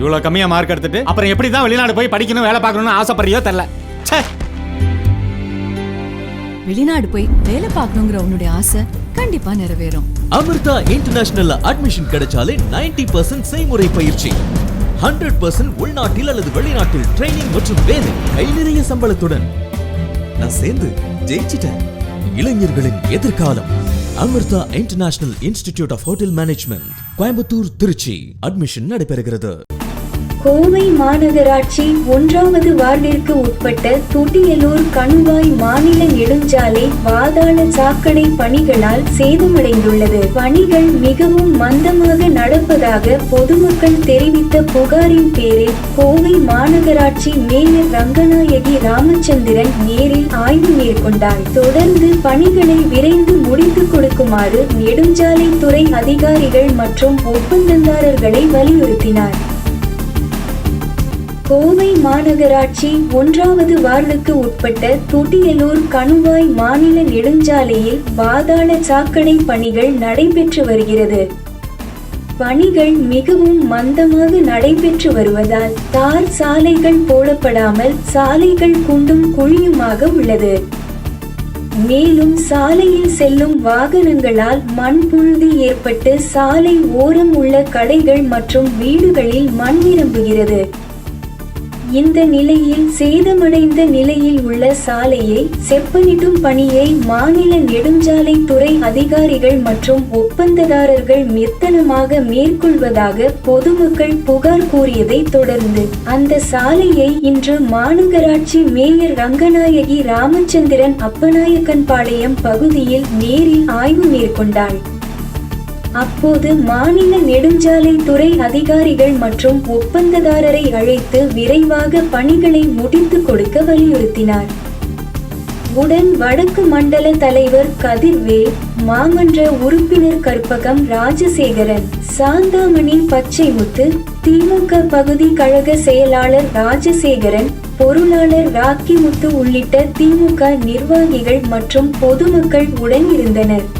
இவ்வளவு கம்மியா மார்க் எடுத்துட்டு அப்புறம் எப்படி தான் வெளிநாடு போய் படிக்கணும் வேலை பார்க்கணும்னு ஆசைப்படுறியோ தெரியல. ச்சே. வெளிநாடு போய் வேலை பார்க்கணுங்கிற உன்னுடைய ஆசை கண்டிப்பா நிறைவேறும். அமிர்தா இன்டர்நேஷனல்ல அட்மிஷன் கிடைச்சாலே 90% பர்சன்ட் செய்முறை பயிற்சி. ஹண்ட்ரட் பர்சன்ட் உள்நாட்டில் அல்லது வெளிநாட்டில் ட்ரைனிங் மற்றும் வேலை கை நிறைய சம்பளத்துடன். நான் சேர்ந்து ஜெயிச்சிட்டேன். இளைஞர்களின் எதிர்காலம். Amrita international institute of hotel management Coimbatore Trichy. Admission நடைபெறுகிறது. கோவை மாநகராட்சி ஒன்றாவது வார்டிற்கு உட்பட்ட துட்டியலூர் கணுவாய் மாநில நெடுஞ்சாலை வாதாள சாக்கடை பணிகளால் சேதமடைந்துள்ளது. பணிகள் மிகவும் மந்தமாக நடப்பதாக பொதுமக்கள் தெரிவித்த புகாரின் பேரில் கோவை மாநகராட்சி மேயர் ரங்கநாயகி ராமச்சந்திரன் நேரில் ஆய்வு மேற்கொண்டார். தொடர்ந்து பணிகளை விரைந்து முடித்துக் கொடுக்குமாறு நெடுஞ்சாலைத்துறை அதிகாரிகள் மற்றும் ஒப்பந்ததாரர்களை வலியுறுத்தினார். கோவை மாநகராட்சி ஒன்றாவது வார்டுக்கு உட்பட்ட துட்டியலூர் கணுவாய் மாநில நெடுஞ்சாலையில் பாதாள சாக்கடை பணிகள் நடைபெற்று வருகிறது. பணிகள் மிகவும் மந்தமாக நடைபெற்று வருவதால் தார் சாலைகள் போடப்படாமல் சாலைகள் குண்டும் குழியுமாக உள்ளது. மேலும் சாலையில் செல்லும் வாகனங்களால் மண்புழுதி ஏற்பட்டு சாலை ஓரம் உள்ள கடைகள் மற்றும் வீடுகளில் மண் நிரம்புகிறது. இந்த நிலையில் சேதமடைந்த நிலையில் உள்ள சாலையை செப்பனிடும் பணியை மாநில நெடுஞ்சாலை துறை அதிகாரிகள் மற்றும் ஒப்பந்ததாரர்கள் மெத்தனமாக மேற்கொள்வதாக பொதுமக்கள் புகார் கூறியதை தொடர்ந்து அந்த சாலையை இன்று மாநகராட்சி மேயர் ரங்கநாயகி ராமச்சந்திரன் அப்பநாயக்கன்பாளையம் பகுதியில் நேரில் ஆய்வு மேற்கொண்டார் அப்போது மாநில நெடுஞ்சாலை துறை அதிகாரிகள் மற்றும் ஒப்பந்ததாரரை அழைத்து விரைவாக பணிகளை முடித்துக் கொடுக்க வலியுறுத்தினார். உடன் வடக்கு மண்டல தலைவர் கதிர்வேல் மாமன்ற உறுப்பினர் கற்பகம் ராஜசேகரன் சாந்தாமணி பச்சைமுத்து திமுக பகுதி கழக செயலாளர் ராஜசேகரன் பொருளாளர் ராக்கிமுத்து உள்ளிட்ட திமுக நிர்வாகிகள் மற்றும் பொதுமக்கள் உடன் இருந்தனர்.